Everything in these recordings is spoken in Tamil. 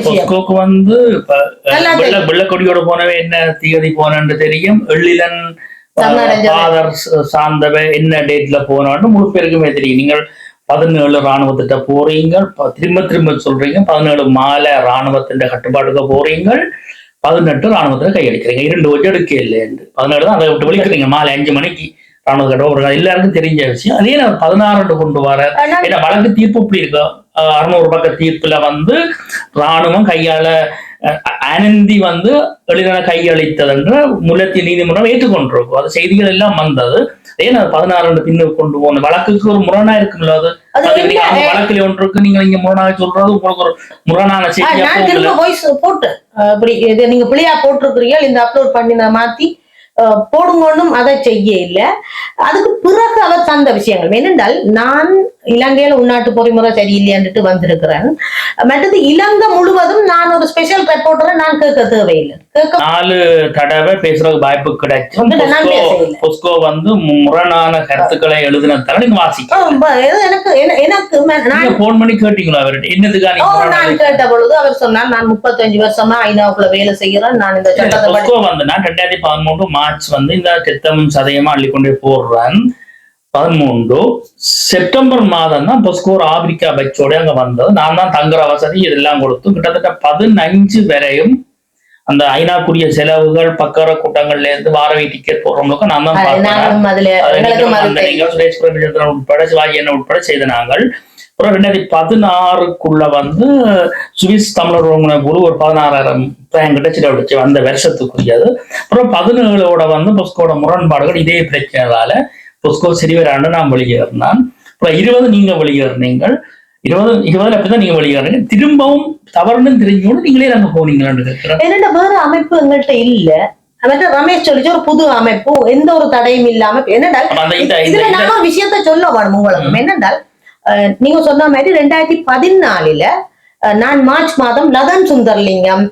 விஷயம் வந்து வெள்ளக்கொடியோட போனவே என்ன தீயதி போனன்னு தெரியும். எள்ளிலன். ஃபாதர் சார்ந்தவ என்ன டேட்ல போனான்னு முழு பேருக்குமே தெரியும். நீங்கள் பதினேழு ராணுவத்திட்ட போறீங்க திரும்ப திரும்ப சொல்றீங்க. பதினேழு மாலை ராணுவத்தின் கட்டுப்பாட்டுக்கு போறீங்க பதினெட்டு ராணுவத்துல கையடிக்கிறீங்க இரண்டு வச்சு எடுக்க இல்லைன்னு பதினேழு தான் அதை விட்டு வெளிக்கிறீங்க மாலை அஞ்சு மணிக்கு ராணுவ கட்டுப்பாடு எல்லாருக்கும் தெரிஞ்ச விஷயம். அதே நான் பதினாறு கொண்டு வர ஏன்னா வழக்கு தீர்ப்பு இப்படி இருக்கு? அறுநூறு பக்க தீர்ப்புல வந்து ராணுவம் கையாள அனந்தி வந்து எளிதான கையளித்ததென்று முல்லத்தி நீதிமன்றம் ஏற்றுக்கொண்டிருக்கும். அது செய்திகள் எல்லாம் வந்தது. ஏன் அது பதினாறு பின்னுக்கு கொண்டு போகணும் வழக்குக்கு ஒரு முரணா இருக்கும்ல அது? வழக்குல ஒன்று இருக்கு. நீங்க இங்க முரணாக சொல்றது உங்களுக்கு ஒரு முரணான செய்தியா போட்டு இப்படி இது நீங்க பிள்ளையா போட்டிருக்கிறீங்க இந்த அப்லோட் பண்ணி நான் மாத்தி போடுங்கன்னும் அதை செய்ய இல்ல அதுக்கு பிறகு அவர் தந்த விஷயங்கள். ஏனென்றால் நான் இலங்கையில உள்நாட்டு பொறிமுறை சரியில்லையான்ட்டு வந்திருக்கிறேன். மற்றது இலங்கை முழுவதும் நான் ஒரு ஸ்பெஷல் ரெப்போர்ட்டரை நான் கேட்க தேவையில்லை. கேட்க நாலு தடவை பேசுறதுக்கு வாய்ப்பு நான் பொஸ்கோ வந்து முரணான கருத்துக்களை எழுதினதால நீங்க வாசிக்க எனக்கு என- எனக்கு நான் போன் பண்ணி கேட்டீங்களா அவர்கிட்ட? என்னதுக்கா ஓ, நீங்க முரணான நான் கேட்ட பொழுது அவர் சொன்னார் நான் முப்பத்தஞ்சு வருஷமா ஐநாவுக்குள்ள வேலை செய்கிறேன் நான் இந்த சட்டத்தை வந்து நான் ரெண்டாயிரத்தி பதிமூன்று மார்ச் வந்து இந்த திட்டமும் சதயமா அள்ளிக்கொண்டே போடுறேன் பதிமூன்று. செப்டம்பர் மாதம் தான் பொஸ்கோ ஒரு ஆப்பிரிக்கா பச்சோட அங்க வந்தது. நான் தான் தங்குற வசதி இதெல்லாம் கொடுத்து கிட்டத்தட்ட பதினஞ்சு வரையும் அந்த ஐநாக்குரிய செலவுகள் பக்கர கூட்டங்கள்ல இருந்து வாரவை டிக்கெட் போடுறவங்களுக்கு நான் தான் சுரேஷ் பிரபஞ்சந்திரன் உட்பட சிவாஜி என்ன உட்பட செய்த நாங்கள். அப்புறம் ரெண்டாயிரத்தி பதினாறுக்குள்ள வந்து சுவிஸ் தமிழர் குழு ஒரு பதினாறாயிரம் கிட்ட செலவழிச்சு அந்த வருஷத்துக்குரியது. அப்புறம் பதினேழோட வந்து பொஸ்கோட முரண்பாடுகள் இதே பிரச்சனைனால பொஸ்கோ சிறுவராண்டு நான் வெளியேறினான் அப்புறம் இருபது நீங்க வெளியேறினீங்கள். இருபது இருபதுல அப்படிதான் நீங்க வெளியேறீங்க திரும்பவும் தவறுன்னு தெரிஞ்சோடு நீங்களே அங்க போனீங்களான்னு என்னோட வேற அமைப்பு எங்கள்கிட்ட இல்ல. அவர்கிட்ட ரமேஷ் சொல்லிச்சு ஒரு புது அமைப்பு எந்த ஒரு தடையும் இல்லாம இந்த இதுல நான் ஒரு விஷயத்த சொல்ல வேணும் உங்களுக்கு. என்னென்றால் நீங்க சொன்ன மாதிரி ரெண்டாயிரத்தி பதினாலுல நான் மார்ச் மாதம் லதன் சுந்தர்லிங்கம்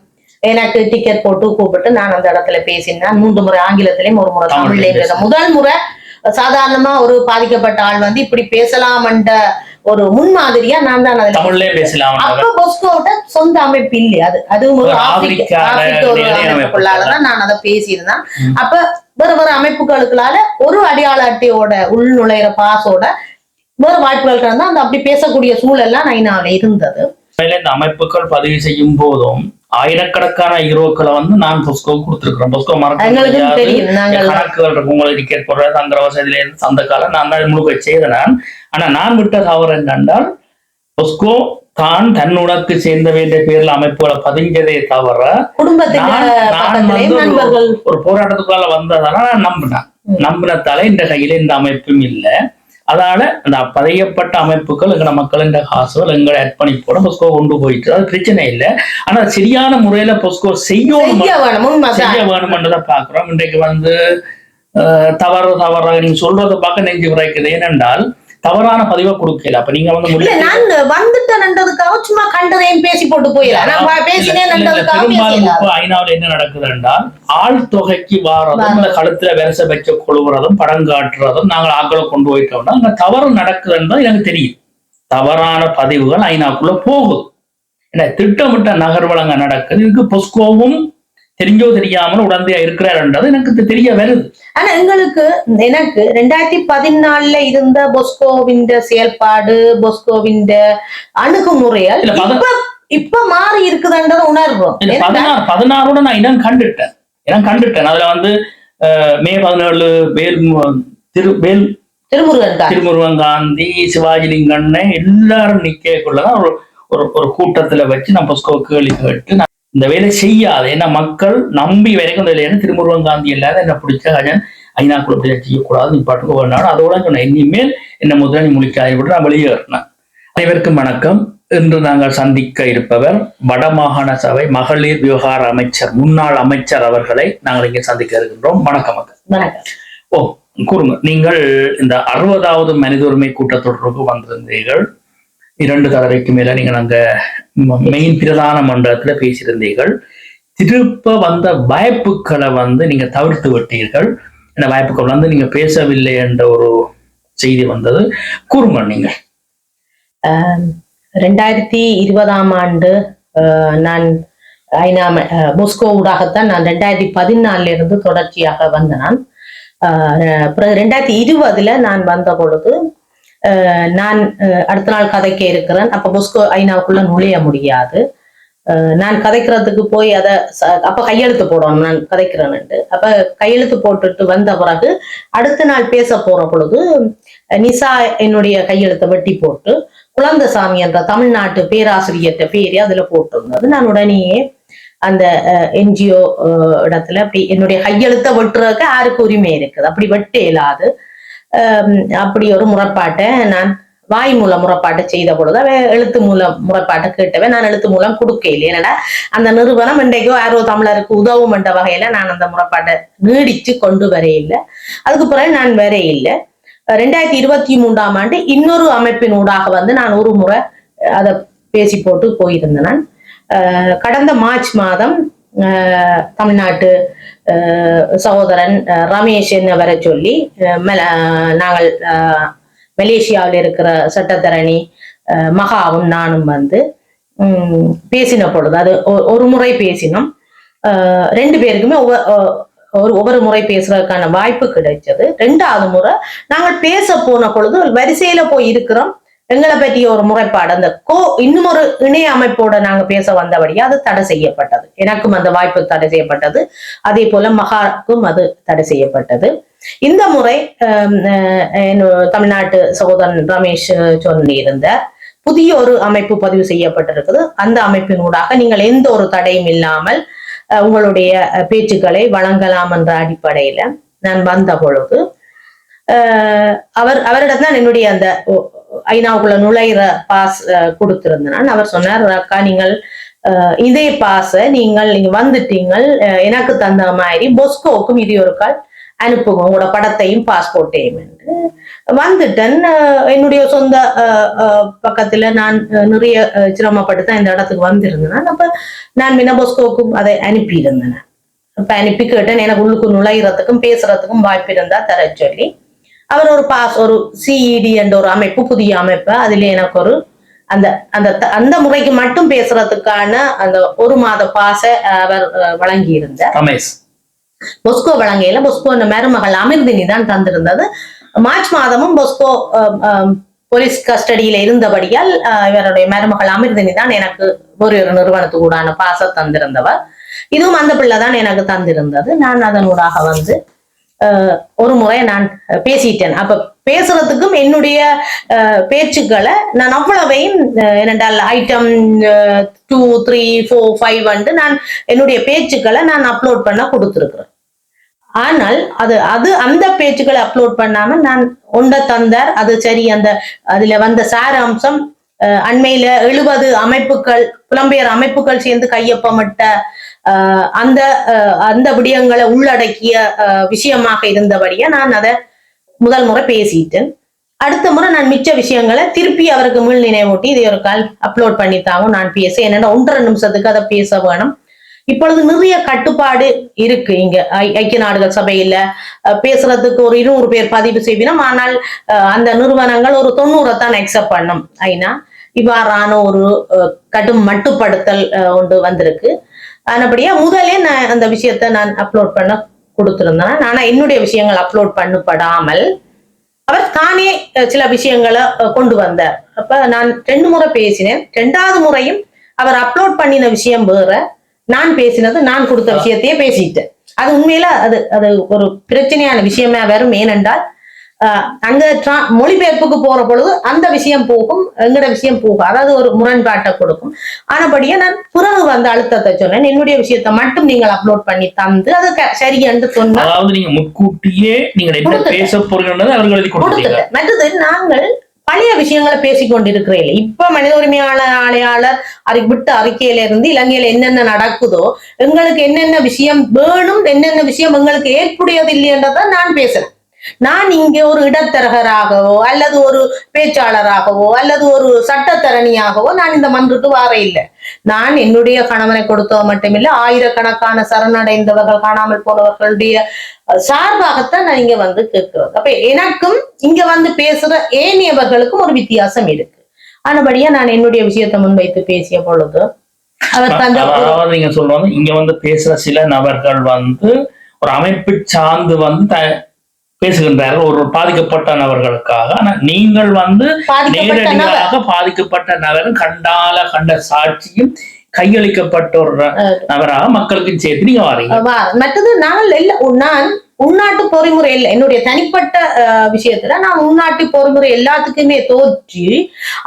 எனக்கு டிக்கெட் போட்டு கூப்பிட்டு நான் அந்த இடத்துல பேசினேன். மூன்று முறை ஆங்கிலத்திலையும் ஒரு முறை தமிழ்லயும். முதல் முறை சாதாரணமா ஒரு பாதிக்கப்பட்ட ஆள் வந்து இப்படி பேசலாம்ன்ற ஒரு முன்மாதிரியா நான் தான் அதுல தமிழ்லயே பேசலாம் அப்ப பொஸ்கோட்ட சொந்த அமைப்பு இல்லை அது அதுவும் ஒரு ஆப்பிரிக்க ஆப்பிரிக்க அமைப்புக்குள்ளாலதான் நான் அதை பேசியிருந்தேன். அப்ப வேற வேற அமைப்புகளுக்குள்ளால ஒரு அடையாள அட்டையோட உள் நுழையிற பாஸோட வேற வாய்ப்புகள் இருந்தா அந்த அப்படி பேசக்கூடிய சூழல்லாம் நைனாவில இருந்தது. இந்த அமைப்புகள் பதிவு செய்யும் போதும் ஆயிரக்கணக்கான யூரோக்களை வந்து நான் பொஸ்கோ கொடுத்துருக்கிறேன் பொஸ்கோ மறக்க கணக்குகள் இருக்கு உங்களுக்கு டிக்கெட் போடுற தங்குற வசதியில இருந்து அந்த காலம் நான் தான் முழுக்க செய்த நான் ஆனா நான் விட்ட தவறு என்னென்றால் பொஸ்கோ தான் தன்னுடக்கு சேர்ந்த வேண்டிய பேர்ல அமைப்புகளை பதிஞ்சதே தவிர ஒரு- போராட்டத்துக்குள்ள வந்ததால நான் நம்பினேன். நம்பினத்தால இந்த கையில இந்த அமைப்பும் இல்லை. அதால அந்த பதியப்பட்ட அமைப்புகள் எங்கட மக்களின் காசுகள் எங்களை அர்ப்பணிப்போட பொஸ்கோ கொண்டு போயிட்டு அது பிரச்சனை இல்லை. ஆனா சரியான முறையில பொஸ்கோ செய்யணும் செய்ய வேணும் உண்மைதான். செய்ய வேணும்ன்றதை பாக்குறோம் இன்றைக்கு வந்து தவறு தவறாக நீங்க சொல்றதை பார்க்க நெஞ்சு விரைக்குது. ஏனென்றால் தவறான பதிவை கொடுக்கல. அப்ப நீங்க வந்து இல்ல முன்னாடி- நான் வந்துட்டேன்றதுக்காக சும்மா கண்டதையும் பேசி போட்டு போயிடலாம். நான் பேசினேன்றதுக்காக பெரும்பாலும் பேசலாம் இப்ப ஐநாவில் என்ன நடக்குது என்றால் ஆள் தொகைக்கு வாரதும் அந்த கழுத்துல விரச வச்ச கொழுவுறதும் படம் காட்டுறதும் நாங்கள் ஆக்களை கொண்டு போயிட்டோம்னா அங்க தவறு நடக்குதுன்றது எனக்கு தெரியும். தவறான பதிவுகள் ஐநாக்குள்ள போகுது என்ன திட்டமிட்ட நகர்வலங்க நடக்குது. இதுக்கு பொஸ்கோவும் தெரிஞ்சோ தெரியாமல் உடந்தையா இருக்கிறாருன்றது எனக்கு தெ- தெரிய வருது. ஆனா எங்களுக்கு எனக்கு ரெண்டாயிரத்தி பதினாலுல இருந்த பொஸ்கோவின் செயல்பாடு பொஸ்கோவின் பத- இப்ப இப்ப மாறி இருக்குதுன்றத ஏன்னா, பதினாறு பதினாறோட நான் இடம் கண்டுட்டேன். இடம் கண்டுட்டேன். அதுல வந்து மே பதினேழு வேல் திரு வேல் திருமுருகன் திருமுருகன் காந்தி சிவாஜிலிங்கண்ணே எல்லாரும் நிக்கக்குள்ளதான் ஒரு ஒரு ஒரு கூட்டத்துல வச்சு நான் பொஸ்கோ கேள்வி கேட்டு இந்த வேலை செய்யாது. ஏன்னா மக்கள் நம்பி வரைக்கும் இந்த திருமுருகன் காந்தி இல்லாத என்ன பிடிச்ச கஜன் ஐநாக்குள்ள இப்படி செய்யக்கூடாது நீ பாட்டுக்கு ஒரு நாடு அதோட சொன்னேன். இனிமேல் என்ன முதலாளி மொழிக்காய் விட்டு நான் வெளியேறினேன் அனைவருக்கும் வணக்கம். இன்று நாங்கள் சந்திக்க இருப்பவர் வடமாகாண சபை மகளிர் விவகார அமைச்சர் முன்னாள் அமைச்சர் அவர்களை நாங்கள் இங்கே சந்திக்க இருக்கின்றோம். வணக்கம் வணக்கம். ஓ கூறுங்க. நீங்கள் இந்த அறுபதாவது மனித உரிமை கூட்டத்தொடருக்கு வந்திருந்தீர்கள். இரண்டு தடவைக்கு மேல நீங்கள் அங்க மெயின் பிரதான மன்றத்துல பேசியிருந்தீர்கள். திருப்ப வந்த வாய்ப்புகளை வந்து நீங்க தவிர்த்து விட்டீர்கள். இந்த வாய்ப்புகள் வந்து நீங்க பேசவில்லை என்ற ஒரு செய்தி வந்தது. கூறுங்க நீங்க ரெண்டாயிரத்தி இருபதாம் ஆண்டு நான் ஐநா மொஸ்கோ ஊடாகத்தான் நான் ரெண்டாயிரத்தி பதினாலுல இருந்து தொடர்ச்சியாக வந்த நான். பிறகு ரெண்டாயிரத்தி இருபதுல நான் வந்த பொழுது நான் அஹ், அடுத்த நாள் கதைக்க இருக்கிறேன். அப்ப பொஸ்கோ ஐநாவுக்குள்ள நுழைய முடியாது. நான் கதைக்கிறதுக்கு போய் அதை அப்ப கையெழுத்து போடணும். நான் கதைக்கிறேன்ட்டு அப்ப கையெழுத்து போட்டுட்டு வந்த பிறகு அடுத்த நாள் பேச போற பொழுது நிசா என்னுடைய கையெழுத்தை வெட்டி போட்டு குழந்தசாமி என்ற தமிழ்நாட்டு பேராசிரியர்கிட்ட பேரு அதுல போட்டிருந்தது. நான் உடனேயே அந்த என்ஜிஓ இடத்துல அப்படி என்னுடைய கையெழுத்தை வெட்டுறதுக்கு யாருக்கு உரிமை இருக்குது? அப்படி வெட்ட இயலாது. அப்படி ஒரு முறைப்பாட்டை நான் வாய் மூலம் முறைப்பாட்டை செய்த பொழுது அவன் எழுத்து மூலம் முறைப்பாட்டை கேட்டவன் நான் எழுத்து மூலம் கொடுக்க இல்லை அந்த நிறுவனம் இன்றைக்கோ யாரோ தமிழருக்கு உதவும் என்ற வகையில நான் அந்த முறைப்பாட்டை நீடிச்சு கொண்டு வர இல்லை அதுக்கு பிறகு நான் வரையில்லை. இல்லை ரெண்டாயிரத்தி இருபத்தி மூன்றாம் ஆண்டு இன்னொரு அமைப்பின் ஊடாக வந்து நான் ஒரு முறை அதை பேசி போட்டு போயிருந்தேன் நான். கடந்த மார்ச் மாதம் தமிழ்நாட்டு சகோதரன் ரமேஷ் என்ன வர சொல்லி நாங்கள் மலேசியாவில் இருக்கிற சட்டத்தரணி அஹ் மகாவும் நானும் வந்து உம் பேசின பொழுது அது ஒ- ஒரு முறை பேசினோம். ரெண்டு பேருக்குமே ஒவ்வொரு ஒரு ஒவ்வொரு முறை பேசுறதுக்கான வாய்ப்பு கிடைச்சது. ரெண்டாவது முறை நாங்கள் பேச போன பொழுது வரிசையில போய் இருக்கிறோம். எங்களை பற்றிய ஒரு முறைப்பாடு. அந்த கோ இன்னும் ஒரு இணைய அமைப்போட நாங்க பேச வந்தபடியா அது தடை செய்யப்பட்டது. எனக்கும் அந்த வாய்ப்பு தடை செய்யப்பட்டது. அதே போல மகாக்கும் அது தடை செய்யப்பட்டது. இந்த முறை தமிழ்நாட்டு சகோதரன் ரமேஷ் சொல்லியிருந்த புதிய ஒரு அமைப்பு பதிவு செய்யப்பட்டிருக்குது. அந்த அமைப்பின் ஊடாக நீங்கள் எந்த ஒரு தடையும் இல்லாமல் உங்களுடைய பேச்சுக்களை வழங்கலாம் என்ற அடிப்படையில நான் வந்த பொழுது அவர் அவரிடம் தான் என்னுடைய அந்த ஐநாவுக்குள்ள நுழையிற பாஸ் கொடுத்திருந்தேன் நான். அவர் சொன்னார். அக்கா நீங்கள் இதே பாஸை நீங்கள் நீங்க வந்துட்டீங்கள். எனக்கு தந்த மாதிரி பொஸ்கோவுக்கும் இது ஒரு கால் அனுப்புங்க. உங்களோட படத்தையும் பாஸ்போர்ட்டையும் என்று வந்துட்டேன். என்னுடைய சொந்த பக்கத்துல நான் நிறைய சிரமப்பட்டு தான் இந்த இடத்துக்கு வந்திருந்தேன். அப்ப நான் மினபொஸ்கோவுக்கும் அதை அனுப்பியிருந்தேன். அப்ப அனுப்பி கேட்டேன். எனக்கு உள்ளுக்கு நுழையிறதுக்கும் பேசுறதுக்கும் வாய்ப்பு இருந்தா தர சொல்லி. அவர் ஒரு பாஸ் ஒரு சிஇடி என்ற ஒரு அமைப்பு புதிய அமைப்பு. அதுல எனக்கு ஒரு அந்த அந்த அந்த முறைக்கு மட்டும் பேசுறதுக்கான அந்த ஒரு மாத பாச அவர் அஹ், வழங்கியிருந்தார். ரமேஷ் பொஸ்கோ வழங்கையில பொஸ்கோ மருமகள் அமிர்தினி தான் தந்திருந்தது. மார்ச் மாதமும் பொஸ்கோ போலீஸ் கஸ்டடியில இருந்தபடியால் இவருடைய மருமகள் அமிர்தினி தான் எனக்கு ஒரு ஒரு நிறுவனத்துக்கூடான பாச தந்திருந்தவர். இதுவும் அந்த பிள்ளை தான் எனக்கு தந்திருந்தது. நான் அதனூடாக வந்து ஒரு முறை நான் பேசிட்டேன். அப்ப பேசுறதுக்கும் என்னுடைய அஹ், பேச்சுக்களை நான் அவ்வளவையும் என்னென்றால் item two three four five வந்து நான் என்னுடைய பேச்சுக்களை நான் அப்லோட் பண்ண கொடுத்துருக்குறேன். ஆனால் அது அது அந்த பேச்சுக்களை அப்லோட் பண்ணாம நான் ஒண்ட தந்தார் அது சரி அந்த அதுல வந்த சாராம்சம் அஹ், அண்மையில எழுபது அமைப்புகள் புலம்பெயர் அமைப்புகள் சேர்ந்து கையொப்பமிட்ட அந்த அஹ், அந்த விடயங்களை உள்ளடக்கிய அஹ், விஷயமாக இருந்தபடியா நான் அதை முதல் முறை பேசிட்டேன். அடுத்த முறை நான் மிச்ச விஷயங்களை திருப்பி அவருக்கு மீள் நினைவூட்டி இதை ஒரு கால் அப்லோட் பண்ணித்தாவும் நான் பேச என்னன்னா ஒன்றரை நிமிஷத்துக்கு அதை பேச வேணும். இப்பொழுது நிறைய கட்டுப்பாடு இருக்கு இங்க. ஐக்கிய நாடுகள் சபையில பேசுறதுக்கு ஒரு இருநூறு பேர் பதிவு செய்வினோம் ஆனால் அஹ், அந்த நிறுவனங்கள் ஒரு தொண்ணூறை தான் அக்செப்ட் பண்ணும். ஐநா இவ்வாறான ஒரு கடும் மட்டுப்படுத்தல் அஹ், ஒன்று வந்திருக்கு. ஆனபடியா முதலே நான் அந்த விஷயத்தை நான் அப்லோட் பண்ண கொடுத்துருந்தேன் ஆனா என்னுடைய விஷயங்கள் அப்லோட் பண்ணப்படாமல் அவர் தானே சில விஷயங்களை கொண்டு வந்தார். அப்ப நான் ரெண்டு முறை பேசினேன். ரெண்டாவது முறையும் அவர் அப்லோட் பண்ணின விஷயம் வேற. நான் பேசினது நான் கொடுத்த விஷயத்தையே பேசிட்டேன். அது உண்மையில அது அது ஒரு பிரச்சனையான விஷயமா வரும். ஏனென்றால் அங்க மொழிபெயர்ப்புக்கு போற பொழுது அந்த விஷயம் போகும் எங்கட விஷயம் போகும். அதாவது ஒரு முரண்பாட்டை கொடுக்கும். ஆனபடியே நான் பிறகு வந்த அழுத்தத்தை சொன்னேன். என்னுடைய விஷயத்தை மட்டும் நீங்கள் அப்லோட் பண்ணி தந்து அது சரி என்று சொன்னா அதாவது நீங்க முன்கூட்டியே நீங்க என்ன கொடுத்துட்டேன். பேச போறீங்கன்றதை அவர்கள் எழுதி கொடுத்தீங்க கொடுத்துட்டேன். மற்றது நாங்கள் பழைய விஷயங்களை பேசிக் கொண்டிருக்கிறேன். இப்ப மனித உரிமையான ஆணையாளர் அறி விட்ட அறிக்கையில இருந்து இலங்கையில என்னென்ன நடக்குதோ எங்களுக்கு என்னென்ன விஷயம் வேணும் என்னென்ன விஷயம் எங்களுக்கு ஏற்புடையது இல்லைன்றதை நான் பேசுறேன் நான் இங்கே ஒரு இடத்தரகராகவோ அல்லது ஒரு பேச்சாளராகவோ அல்லது ஒரு சட்டத்தரணியாகவோ நான் இந்த மன்றுக்கு வார இல்லை நான் என்னுடைய கணவனை கொடுத்தவ மட்டுமில்லை ஆயிரக்கணக்கான சரணடைந்தவர்கள் காணாமல் போனவர்களுடைய சார்பாகத்தான் நான் இங்க வந்து கேட்கிறோம். அப்ப எனக்கும் இங்க வந்து பேசுற ஏனியவர்களுக்கும் ஒரு வித்தியாசம் இருக்கு. ஆனபடியா நான் என்னுடைய விஷயத்தை முன்வைத்து பேசிய பொழுது அவர் நீங்க சொல்றது இங்க வந்து பேசுற சில நபர்கள் வந்து ஒரு அமைப்பு சார்ந்து வந்து பேசுகின்றார்கள். ஒரு பாதிக்கப்பட்ட நபர்களுக்காக. ஆனா நீங்கள் வந்து நேரடியாக பாதிக்கப்பட்ட நபரும் கண்டால கண்ட சாட்சியும் கையளிக்கப்பட்ட ஒரு நபராக மக்களுக்கு சேர்த்து நீங்க வாரீங்க மற்றது நாங்கள் இல்ல நான் உள்நாட்டு பொறிமுறை இல்லை என்னுடைய தனிப்பட்ட விஷயத்துல நான் உள்நாட்டு பொறிமுறை எல்லாத்துக்குமே தோற்றி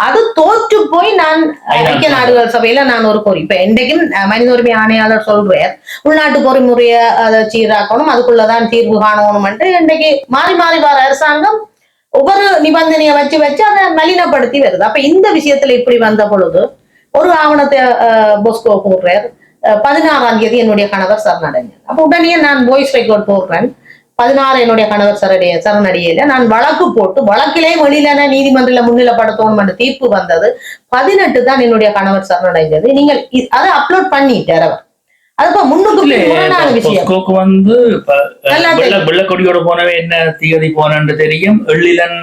அது தோற்று போய் நான் ஐக்கிய நாடுகள் சபையில நான் ஒரு பொறி இப்ப இன்றைக்கும் மனித உரிமை ஆணையாளர் சொல்றார் உள்நாட்டு பொறிமுறைய அதை சீராக்கணும் அதுக்குள்ளதான் தீர்வு காணணும் என்று இன்றைக்கு மாறி மாறி வர அரசாங்கம் ஒவ்வொரு நிபந்தனையை வச்சு வச்சு அதை மலினப்படுத்தி வருது. அப்ப இந்த விஷயத்துல இப்படி வந்த பொழுது ஒரு ஆவணத்தை பொஸ்கோ போடுறார் அஹ், பதினாறாம் தேதி என்னுடைய கணவர் சரணடைஞ்சார் அப்ப உடனே நான் வாய்ஸ் ரெக்கார்ட் போடுறேன். பதினாறு என்னுடைய கணவர் சரடைய சரணடையில நான் வழக்கு போட்டு வழக்கிலே வெளியில நீதிமன்றத்துல முன்னிலைப்படுத்தணும் என்ற தீர்ப்பு வந்தது. பதினெட்டு தான் என்னுடைய கணவர் சரணடைஞ்சது நீங்கள் அதை அப்லோட் பண்ணிட்டார் அவர். அதுப்ப முன்னுக்கு விஷயம். வந்து வெள்ளக்கொடியோட போனவே என்ன தீயதி போனன்னு தெரியும். எள்ளிலன்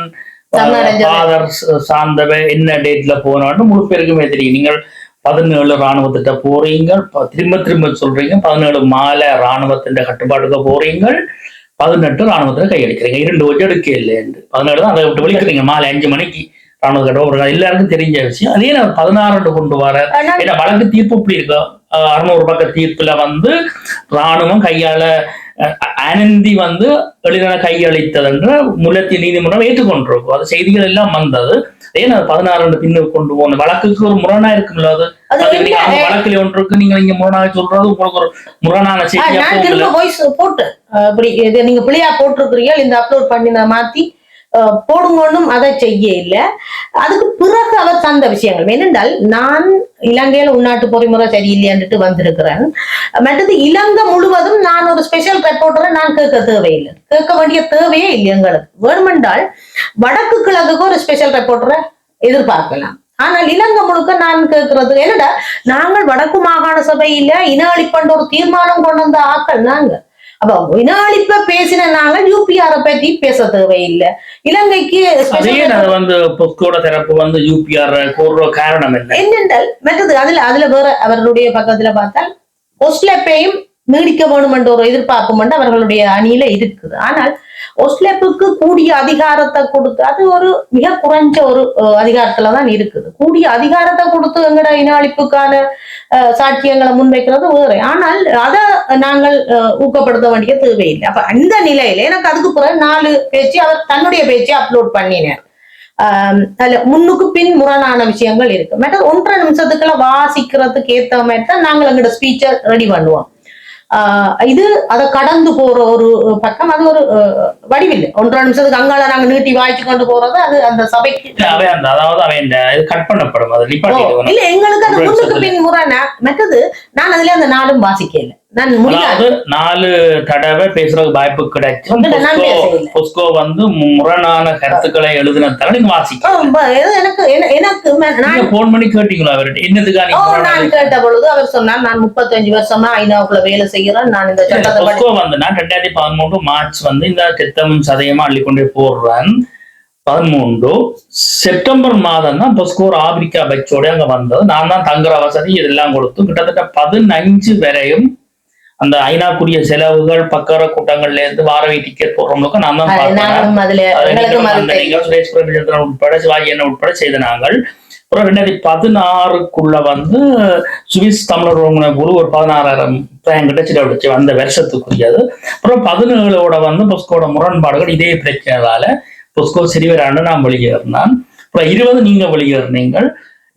சார்ந்தவ என்ன டேட்ல போனான்னு முழு பேருக்குமே தெரியும். நீங்கள் பதினேழு ராணுவத்திட்ட போறீங்க திரும்ப திரும்ப சொல்றீங்க. பதினேழு மாலை ராணுவத்தின் கட்டுப்பாட்டுக்கு போறீங்க பதினெட்டு ராணுவத்துல கையெழுக்கிறீங்க இரண்டு வச்சு எடுக்க இல்லைன்னு பதினேழு தான் அதை விட்டு வெளிக்கிறீங்க மாலை அஞ்சு மணிக்கு ராணுவ கட்டுப்பாடு எல்லாருக்கும் தெரிஞ்ச விஷயம். அதே நான் பதினாறு கொண்டு வர ஏன்னா வழக்கு தீர்ப்பு இப்படி இருக்கு. அறுநூறு பக்க தீர்ப்புல வந்து ராணுவம் கையாள அஹ் ஆனந்தி வந்து எளிதான கையளித்ததென்று முல்லத்தி நீதிமன்றம் ஏற்றுக்கொண்டிருக்கும். அது செய்திகள் எல்லாம் வந்தது. ஏன் அது பதினாறு பின்னுக்கு கொண்டு போன வழக்குக்கு ஒரு முரணா இருக்குல்ல அது. நீங்க வழக்குல நீங்க இங்க முரணாக சொல்றது உங்களுக்கு ஒரு முரணான ஆ, செய்தியா நான் போகல திரும்ப வாய்ஸ் போட்டு இது நீங்க பிள்ளையா போட்டிருக்கிறீங்க இந்த அப்லோட் பண்ணி நான் மாத்தி போடுங்கன்னும் அதை செய்ய இல்ல. அதுக்கு பிறகு அவர் தந்த விஷயங்கள். ஏனென்றால் நான் இலங்கையில உள்நாட்டு பொறிமுறை சரியில்லையான்ட்டு வந்திருக்கிறேன். மற்றது இலங்கை முழுவதும் நான் ஒரு ஸ்பெஷல் ரெப்போர்ட்டரை நான் கேட்க தேவையில்லை. கேட்க வேண்டிய தேவையே இல்லை எங்களுக்கு. வேணுமென்றால் வடக்கு கிழக்குக்கு ஒரு ஸ்பெஷல் ரெப்போர்ட்டரை எதிர்பார்க்கலாம். ஆனால் இலங்கை முழுக்க நான் கேட்கறது என்னடா? நாங்கள் வடக்கு மாகாண சபையில இன அழிப்பன்ற ஒரு தீர்மானம் கொண்டு வந்த ஆக்கள் நாங்க. அப்ப இன அழிப்ப பேசின நாங்கள் யூபிஆரை பற்றி பேச தேவையில்லை. இலங்கைக்கு வந்து பொஸ்கோட தரப்பு வந்து யூபிஆர் கூறுற காரணம் என்ன என்னென்றால் மற்றது அதுல அதுல வேற அவர்களுடைய பக்கத்துல பார்த்தால் ஒஸ்லெப்பையும் நீடிக்க வேணும் என்ற ஒரு எதிர்பார்ப்பு மட்டும் அவர்களுடைய அணியில இருக்குது. ஆனால் ஒஸ்லெப்புக்கு கூடிய அதிகாரத்தை கொடுத்து அது ஒரு மிக குறைஞ்ச ஒரு அஹ், அதிகாரத்துல தான் இருக்குது. கூடிய அதிகாரத்தை கொடுத்து எங்கட இன அழிப்புக்கான சாட்சியங்களை முன்வைக்கிறது வேறு. ஆனால் அதை நாங்கள் அஹ், ஊக்கப்படுத்த வேண்டிய தேவையில்லை. அப்ப அந்த நிலையில எனக்கு அதுக்கு பிறகு நாலு பேச்சு அவர் தன்னுடைய பேச்சை அப்லோட் பண்ணினார். ஆஹ் அதுல முன்னுக்கு பின் முரணான விஷயங்கள் இருக்கு. மற்ற ஒன்றரை நிமிஷத்துக்குள்ள வாசிக்கிறதுக்கு ஏத்த மாதிரி தான் நாங்கள் எங்களோட ஸ்பீச்சை ரெடி பண்ணுவோம். இது அதை கடந்து போற ஒரு பக்கம் அது ஒரு அஹ், வடிவில்லை ஒன்றரை நிமிஷத்துக்கு அங்கால நாங்க நீட்டி வாய்ச்சி கொண்டு போறது அது அந்த சபைக்கு. அந்த அதாவது அவன் இந்த கட் பண்ணப்படும் இல்ல எங்களுக்கு அது ஒன்றரை முன்னுக்கு. பின் மற்றது நான் அதுல அந்த நாளும் வாசிக்கல. நாலு தடவை பேசுறதுக்கு வாய்ப்பு நான் பொஸ்கோ வந்து முரணான கருத்துக்களை எழுதினதால நீங்க வாசிக்க. எனக்கு என- எனக்கு போன் பண்ணி கேட்டீங்களா அவர்கிட்ட? என்னதுக்கா ஓ நீங்க முரணான நான் கேட்ட பொழுது அவர் சொன்னார் நான் முப்பத்தஞ்சு வருஷமா ஐநாவுக்குள்ள வேலை செய்கிறேன் நான் இந்த பொஸ்கோ வந்து நான் ரெண்டாயிரத்தி பதிமூன்று மார்ச் வந்து இந்த திட்டமும் சதயமா அள்ளிக்கொண்டே போடுறேன். பதிமூன்று செப்டம்பர் மாதம் தான் பொஸ்கோ ஒரு ஆப்பிரிக்கா பச்சோட அங்க வந்தது. நான் தான் தங்குற வசதி இதெல்லாம் கொடுத்து கிட்டத்தட்ட பதினஞ்சு வரையும் அந்த ஐநாக்குரிய செலவுகள் பக்கர கூட்டங்கள்ல இருந்து வாரவை டிக்கெட் போடுறவங்களுக்கு நான் தான் சுரேஷ் உட்பட சிவாஜி என்ன உட்பட செய்த நாங்கள். அப்புறம் ரெண்டாயிரத்தி பதினாறுக்குள்ள வந்து சுவிஸ் தமிழர் உறவுமுறை குழு ஒரு பதினாறாயிரம் என்கிட்ட சிலவடிச்சு அந்த வருஷத்துக்குரியது. அப்புறம் பதினேழோட வந்து பொஸ்கோட முரண்பாடுகள் இதே பிரச்சனைனால பொஸ்கோ சிறிவராண்டு நான் வெளியேறினான். அப்புறம் இருபது நீங்க வெளியேறினீங்கள்.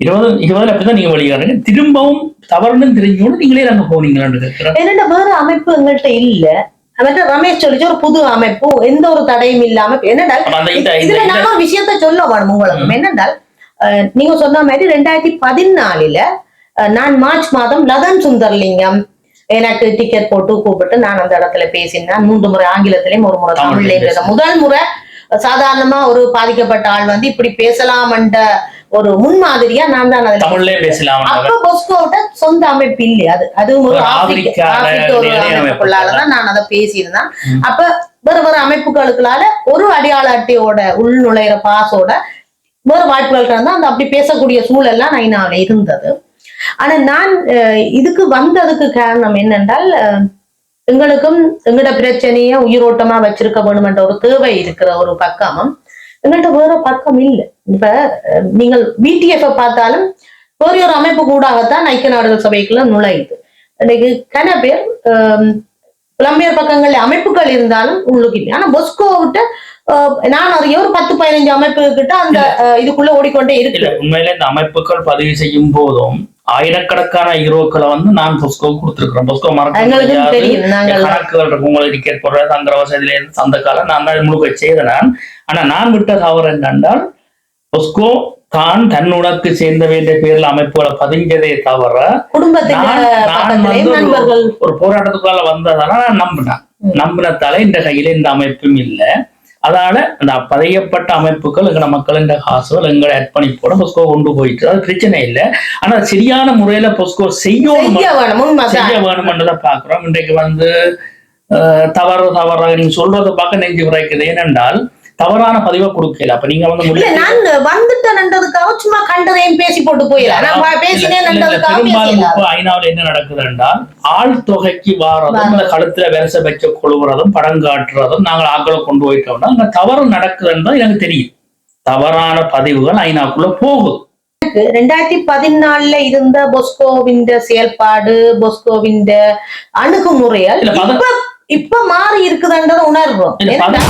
இருபது இருபதுல அப்படிதான் நீங்க வெளியேறீங்க திரும்பவும் தவறுன்னு தெரிஞ்சோடு நீங்களே நாங்க போனீங்களான்னு என்னோட வேற அமைப்பு எங்கள்கிட்ட இல்ல. அவர்கிட்ட ரமேஷ் சொல்லிச்சு ஒரு புது அமைப்பு எந்த ஒரு தடையும் இல்லாம இந்த இதுல நான் ஒரு விஷயத்த சொல்ல வேணும் உங்களுக்கு. என்னென்றால் நீங்க சொன்ன மாதிரி ரெண்டாயிரத்தி பதினாலில நான் மார்ச் மாதம் லதன் சுந்தர்லிங்கம் எனக்கு டிக்கெட் போட்டு கூப்பிட்டு நான் அந்த இடத்துல பேசினேன். மூன்று முறை ஆங்கிலத்திலையும் ஒரு முறை தமிழ்லையும் முதல் முறை சாதாரணமா ஒரு பாதிக்கப்பட்ட ஆள் வந்து இப்படி பேசலாம்ன்ற ஒரு முன்மாதிரியா நான் தான் அதுல தமிழ்லயே பேசலாம் அப்ப பொஸ்கோட்ட சொந்த அமைப்பு இல்லை அது அதுவும் ஒரு ஆப்பிரிக்க ஒரு நான் அதை பேசியிருந்தேன். அப்ப வேற வேற அமைப்புகளுக்குள்ளால ஒரு அடையாள அட்டையோட உள் நுழையிற பாஸோட வேற வாய்ப்புகள் இருந்தா அந்த அப்படி பேசக்கூடிய சூழல்லாம் நைனால இருந்தது. ஆனா நான் இதுக்கு வந்ததுக்கு காரணம் என்னென்றால் எங்களுக்கும் எங்களோட பிரச்சனையை உயிரோட்டமா வச்சிருக்க வேணுமென்ற ஒரு தேவை இருக்கிற ஒரு பக்கமும் எங்கள்கிட்ட வேற பக்கம் இல்லை. இப்ப நீங்கள் பிடிஎஃப் பார்த்தாலும் வேறு ஒரு அமைப்பு கூடாகத்தான் ஐக்கிய நாடுகள் சபைக்குள்ள நுழையுது. இன்னைக்கு கன பேர் புலம்பெயர் பக்கங்கள்ல அமைப்புகள் இருந்தாலும் உள்ளுக்கு இல்லை. ஆனா பொஸ்கோ விட்ட அஹ், நான் அறிய ஒரு பத்து பதினஞ்சு அமைப்பு கிட்ட அந்த இதுக்குள்ள ஓடிக்கொண்டே இருக்கு. உண்மையில இந்த அமைப்புகள் பதிவு செய்யும் போதும் ஆயிரக்கணக்கான ஈரோக்களை வந்து நான் பொஸ்கோ கொடுத்திருக்கிறேன். பொஸ்கோ மறக்க கணக்குகள் இருக்கு உங்களுக்கு போடுற தங்குற வசதியில இருந்து சந்த காலம். நான் தான் முழுக்க செய்த நான். ஆனா நான் விட்ட தவறு என்னென்றால் பொஸ்கோ தான் தன்னுடக்கு சேர்ந்த வேண்டிய பேர்ல அமைப்புகளை பதிஞ்சதே தவிர ஒரு- போராட்டத்துக்குள்ள வந்ததால நான் நம்பினேன். நம்பினத்தால இந்த கையில இந்த அமைப்பும் இல்ல. அதால அந்த பதியப்பட்ட அமைப்புகள் எங்களை மக்கள் இந்த காசுகள் எங்களை அர்ப்பணிப்போட பொஸ்கோ கொண்டு போயிட்டு அது பிரச்சனை இல்லை. ஆனா சரியான முறையில பொஸ்கோ செய்யணும் செய்ய வேணும்ன்றதை பாக்குறோம் இன்றைக்கு வந்து தவறு நீங்க சொல்றதை பார்க்க நெஞ்சு உரைக்குது ஏனென்றால் தவறான பதிவை கொடுக்கல. அப்ப நீங்க வந்து முடிவு நான் வந்துட்டேன்றதுக்காக சும்மா கண்டதையும் பேசி போட்டு போயிடலாம் நான் பேசினேன்றதுக்காக பெரும்பாலும் இப்போ ஐநாவில் என்ன நடக்குது என்றால் ஆள் தொகைக்கு வாரதும் அந்த கழுத்துல விரச வச்ச கொழுவுறதும் படம் காட்டுறதும் நாங்கள் ஆக்களை கொண்டு போயிட்டோம்னா அங்க தவறு நடக்குதுன்னு தான் எனக்கு தெரியும். தவறான பதிவுகள் ஐநாக்குள்ள போகுது ரெண்டாயிரத்தி பதினாலுல இருந்த பொஸ்கோவின் செயல்பாடு பொஸ்கோவின் பத- இப்ப மாறி இருக்குதுன்றதை பத-